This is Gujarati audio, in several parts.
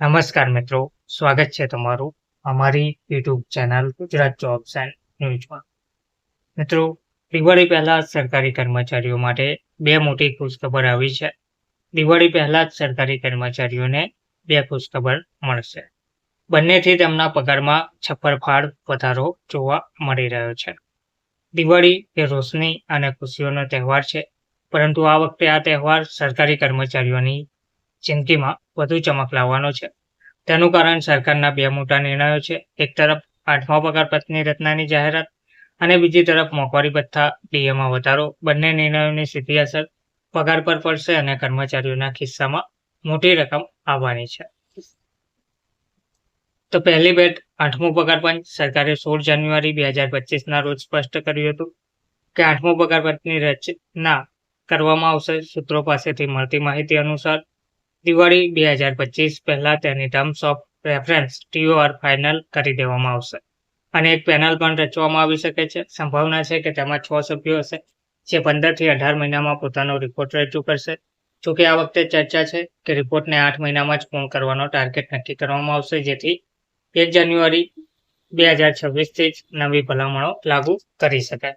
નમસ્કાર મિત્રો, સ્વાગત છે તમારું અમારી YouTube channel Gujarat jobs and ન્યૂઝમાં. મિત્રો, દિવાળી પહેલાં સરકારી કર્મચારીઓ માટે બે મોટી ખુશખબર આવી છે. દિવાળી પહેલાં જ સરકારી કર્મચારીઓને બે ખુશખબર મળશે. બંનેથી તેમના પગારમાં છપ્પરફાડ વધારો જોવા મળી રહ્યો છે. દિવાળી એ રોશની અને ખુશીઓનો તહેવાર છે, પરંતુ આ વખતે આ તહેવાર સરકારી કર્મચારીઓની જિંદગીમાં વધુ ચમક લાવવાનો છે. તેનું કારણ સરકારના બે મોટા નિર્ણયો છે. એક તરફ આઠમા પગાર પત્ની રચનાની જાહેરાત અને બીજી તરફ મોંઘવારી ભથ્થા ડીએમાં વધારો. બંને નિર્ણયોની સીધી અસર પગાર પર પડશે અને કર્મચારીઓના ખિસ્સામાં મોટી રકમ આવવાની છે. તો પહેલી બેટ આઠમું પગાર પંચ સરકારે સોળ જાન્યુઆરી બે હજાર પચીસના રોજ સ્પષ્ટ કર્યું હતું કે આઠમું પગાર પંચની રચના કરવામાં આવશે. સૂત્રો પાસેથી મળતી માહિતી અનુસાર દિવાળી બે હજાર પચીસ પહેલા તેની terms of reference TOR final કરી દેવામાં આવશે. અને એક પેનલ પણ રચવામાં આવી શકે છે. સંભાવના છે કે તેમાં છ સભ્યો હશે, જે પંદરથી અઢાર મહિનામાં પોતાનો રિપોર્ટ રજૂ કરશે. જોકે આ વખતે ચર્ચા છે કે રિપોર્ટને આઠ મહિનામાં જ પૂર્ણ કરવાનો ટાર્ગેટ નક્કી કરવામાં આવશે, જેથી એક જાન્યુઆરી બે હજાર છવ્વીસથી જ નવી ભલામણો લાગુ કરી શકાય.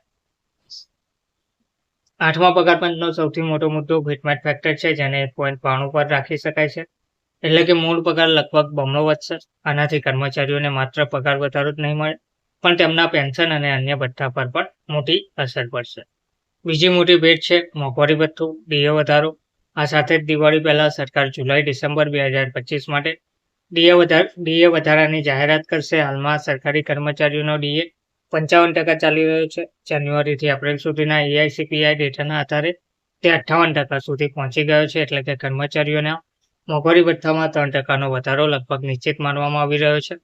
આઠમા પગાર પંચનો સૌથી મોટો મુદ્દો ફિટમેટ ફેક્ટર છે, જેને પોઈન્ટ બાણું પર રાખી શકાય છે. એટલે કે મૂળ પગાર લગભગ બમણો વધશે. આનાથી કર્મચારીઓને માત્ર પગાર વધારો જ નહીં મળે, પણ તેમના પેન્શન અને અન્ય ભથ્થા પર પણ મોટી અસર પડશે. બીજી મોટી ભેટ છે મોંઘવારી ભથ્થું ડીએ વધારો. આ સાથે જ દિવાળી પહેલાં સરકાર જુલાઈ ડિસેમ્બર બે હજાર પચીસ માટે ડીએ વધાર ડીએ વધારાની જાહેરાત કરશે. હાલમાં સરકારી કર્મચારીઓનો ડીએ પંચાવન ટકા ચાલી રહ્યો છે. જાન્યુઆરીથી એપ્રિલ સુધીના એઆઈસીપીઆઈ ડેટાના આધારે તે અઠ્ઠાવન ટકા સુધી પહોંચી ગયો છે એટલે કે કર્મચારીઓના મોંઘવારી ભથ્થામાં ત્રણ ટકાનો વધારો લગભગ નિશ્ચિત માનવામાં આવી રહ્યો છે.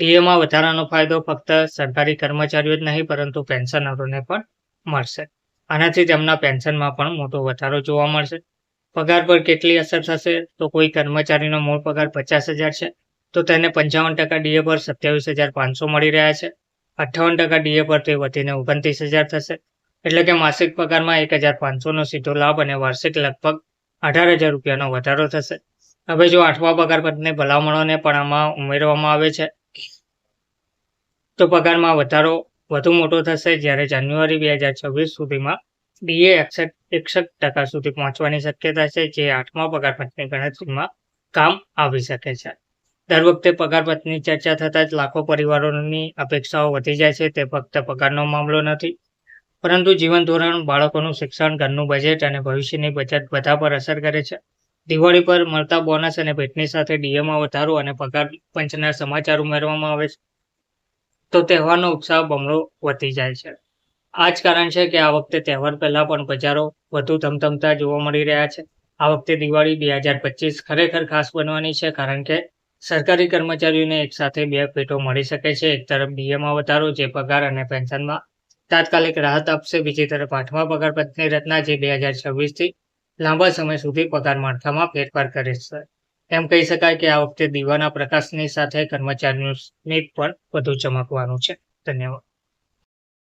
ડીએમાં વધારાનો ફાયદો ફક્ત સરકારી કર્મચારીઓ જ નહીં, પરંતુ પેન્શનરોને પણ મળશે. આનાથી તેમના પેન્શનમાં પણ મોટો વધારો જોવા મળશે. પગાર પર કેટલી અસર થશે? તો કોઈ કર્મચારીનો મૂળ પગાર પચાસ હજાર છે. તો તેને પંચાવન ટકા ડીએ પર સત્યાવીસ હજાર પાંચસો મળી રહ્યા છે. અઠ્ઠાવન ટકા ડીએ પરથી વધીને ઓગણત્રીસ હજાર થશે. એટલે કે માસિક પગારમાં એક હજાર પાંચસોનો સીધો લાભ અને વાર્ષિક લગભગ અઢાર હજાર રૂપિયાનો વધારો થશે. હવે જો આઠમા પગાર ભલામણોને પણ આમાં ઉમેરવામાં આવે છે, તો પગારમાં વધારો વધુ મોટો થશે જ્યારે જાન્યુઆરી બે હજાર છવ્વીસ સુધીમાં ડીએ એકસઠ એકસઠ ટકા સુધી પહોંચવાની શક્યતા છે, જે આઠમા પગાર પંચની ગણતરીમાં કામ આવી શકે છે. દર વખતે પગાર પત્રની ચર્ચા થતાં જ લાખો પરિવારોની અપેક્ષાઓ વધી જાય છે. તે ફક્ત પગારનો મામલો નથી, પરંતુ જીવન ધોરણ, બાળકોનું શિક્ષણ, ઘરનું બજેટ અને ભવિષ્યની બચત બધા પર અસર કરે છે. દિવાળી પર મળતા બોનસ અને ભેટની સાથે ડીએમાં વધારો અને પગાર પંચના સમાચાર ઉમેરવામાં આવે છે. તો તહેવારનો ઉત્સાહ બમણો વધી જાય છે. આ જ કારણ છે કે આ વખતે તહેવાર પહેલાં પણ બજારો વધુ ધમધમતા જોવા મળી રહ્યા છે. આ વખતે દિવાળી બે હજાર પચીસ ખરેખર ખાસ બનવાની છે, કારણ કે સરકારી કર્મચારીઓને એક સાથે બે પેટો મળી શકે છે. એક તરફ ડીએમાં વધારો જે પગાર અને પેન્શનમાં તાત્કાલિક રાહત આપશે. બીજી તરફ આઠમા પગાર પત્ની રચના જે બે હજાર છવ્વીસથી લાંબા સમય સુધી પગાર માળખામાં ફેરફાર કરે એમ કહી શકાય કે આ વખતે દીવાના પ્રકાશની સાથે કર્મચારીઓની પણ વધુ ચમકવાનું છે. ધન્યવાદ.